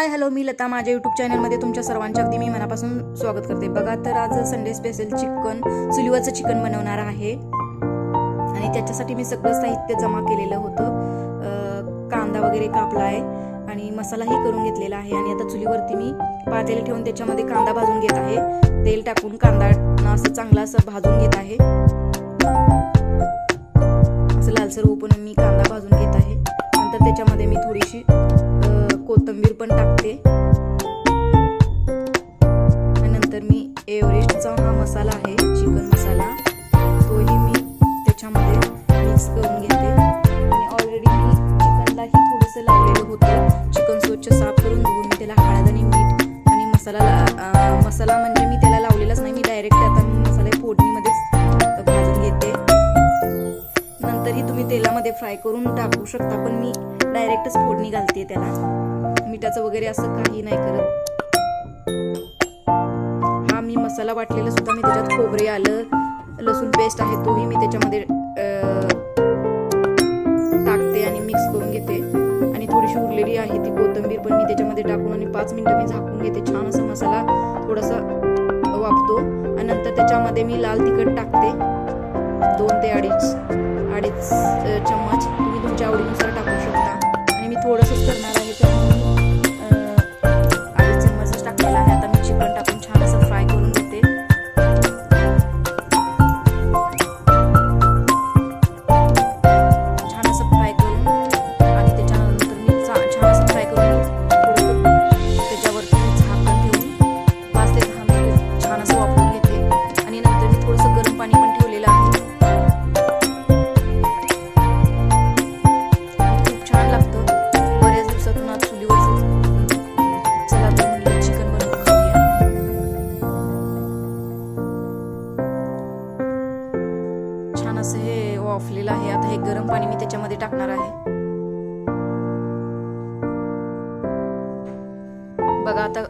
Hi hello मी लता. माझ्या YouTube चॅनलमध्ये तुमच्या सर्वांच्या अगदी मी मनापासून स्वागत करते. बघा तर आज संडे स्पेशल चिकन चुलीवरचं चिकन बनवणार आहे. आणि त्याच्यासाठी मी सगळं साहित्य जमा केलेलं होतं. कांदा वगैरे कापला आहे आणि मसालाही करून घेतलेला आहे. आणि आता चुलीवरती मी पातेल ठेवून त्याच्यामध्ये कांदा भाजून घेत आहे. तेल टाकून कांदा असं चांगला असं भाजून घेत आहे. असं लालसर ओपन मी कांदा भाजून घेत आहे. नंतर त्याच्यामध्ये मी थोडीशी कोथिंबीर पण टाकते. आणि नंतर मी एव्हरेस्टचा हा मसाला आहे चिकन मसाला. तोही मी त्याच्यामध्ये मिक्स करून घेते. आणि ऑलरेडी मी चिकनलाही थोडंसं लावलेलं होतं. चिकन स्वच्छ साफ करून धुवून मी त्याला हळद आणि मीठ आणि मसाला मसाला म्हणजे मी त्याला लावलेलाच नाही. मी डायरेक्ट आता मी मसाला फोडणीमध्येच भाजून घेते. नंतरही तुम्ही तेलामध्ये फ्राय करून टाकू शकता पण मी डायरेक्टच फोडणी घालते त्याला. मिठाचं वगैरे असं काही नाही करत. हा मी मसाला वाटलेला सुद्धा मी त्याच्यात खोबरे आलं लसूण पेस्ट आहे तोही मी त्याच्यामध्ये टाकते आणि मिक्स करून घेते. आणि थोडीशी उरलेली आहे ती कोथंबीर पण मी त्याच्यामध्ये टाकून आणि पाच मिनिटं मी झाकून घेते. छान असा मसाला थोडासा वापतो. आणि नंतर त्याच्यामध्ये मी लाल तिखट टाकते. दोन ते अडीच अडीच चम्मच. तुम्ही तुमच्या आवडीनुसार टाकू शकता. आणि मी थोडंसंच करणार असं हे वाफलेलं आहे. आता हे गरम पाणी मी त्याच्यामध्ये टाकणार आहे. बघा आता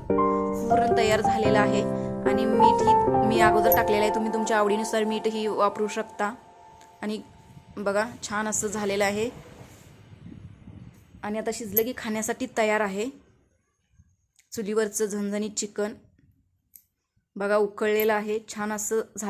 पुरण तयार झालेलं आहे. आणि मीठ ही मी अगोदर टाकलेलं आहे. तुम्ही तुमच्या आवडीनुसार मीठ ही वापरू शकता. आणि बघा छान असं झालेलं आहे. आणि आता शिजलं की खाण्यासाठी तयार आहे. चुलीवरचं झणझणीत चिकन. बघा उकळलेलं आहे. छान असं झालं